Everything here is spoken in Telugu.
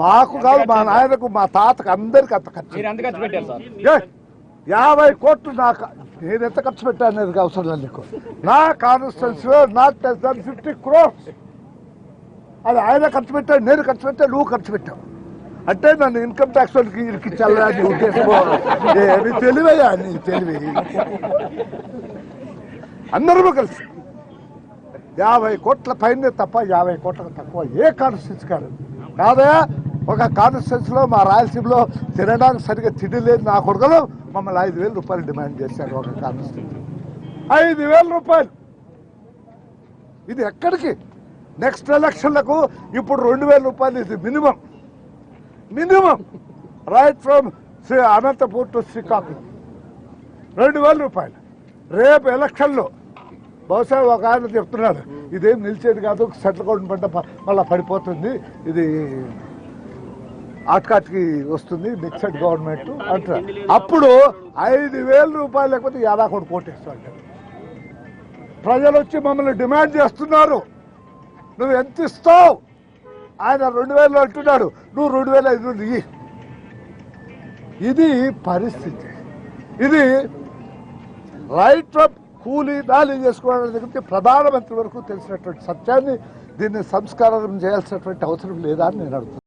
మీకు కాదు మా నాయనకు మా తాతకు అందరికి అంత ఖర్చు. యాభై కోట్లు నాకు నేను ఎంత ఖర్చు పెట్టాను అనేది అవసరం లేదు నీకు నా కాన్స్టిట్యూన్సీలో not less than fifty crores అది ఆయన ఖర్చు పెట్టాడు నేను ఖర్చు పెట్టా నువ్వు ఖర్చు పెట్టావు. అంటే నన్ను ఇన్కమ్ ట్యాక్స్ వాళ్ళకి ఇరికించాలని ఉద్దేశం తెలివయ్యా నీ తెలివి. అందరూ కలిసి. యాభై కోట్ల పైన తప్ప యాభై కోట్లకు తక్కువ ఏ కాన్స్టిట్యూన్స్ కాదు. కాదా ఒక కాన్స్టిట్యూన్స్లో మా రాయలసీమలో తినడానికి సరిగ్గా తిండి లేదు నా కొడుకులు మమ్మల్ని ఐదు వేల రూపాయలు డిమాండ్ చేశారు ఒక కాన్స్టిట్యూన్స్ ఐదు వేల రూపాయలు. ఇది ఎక్కడికి? నెక్స్ట్ ఎలక్షన్లకు ఇప్పుడు రెండు వేల రూపాయలు ఇది minimum. Minimum. Right from Sri Anantapur to Srikakulam. రెండు వేల రూపాయలు. రేపు ఎలక్షన్లో బహుశా ఒక ఆయన చెప్తున్నాడు ఇదేం నిలిచేది కాదు సెటిల్ కౌంట్ పంట మళ్ళీ పడిపోతుంది ఇది ఆట్కాట్కి వస్తుంది మిక్సడ్ గవర్నమెంట్ అంటారు. అప్పుడు ఐదు వేల రూపాయలు లేకపోతే యాదా కూడా కోటేస్తాడు ప్రజలు వచ్చి మమ్మల్ని డిమాండ్ చేస్తున్నారు. నువ్వు ఎంత ఇస్తావు? ఆయన రెండు వేలు అంటున్నాడు. నువ్వు రెండు వేల ఐదు వందలు ఇయ్యి. ఇది పరిస్థితి. ఇది రైట్ ఆఫ్ కూలీ దాలి చేసుకోవడం దగ్గర ప్రధానమంత్రి వరకు తెలిసినటువంటి సత్యాన్ని దీన్ని సంస్కారం చేయాల్సినటువంటి అవసరం లేదా అని నేను అడుగుతున్నాను.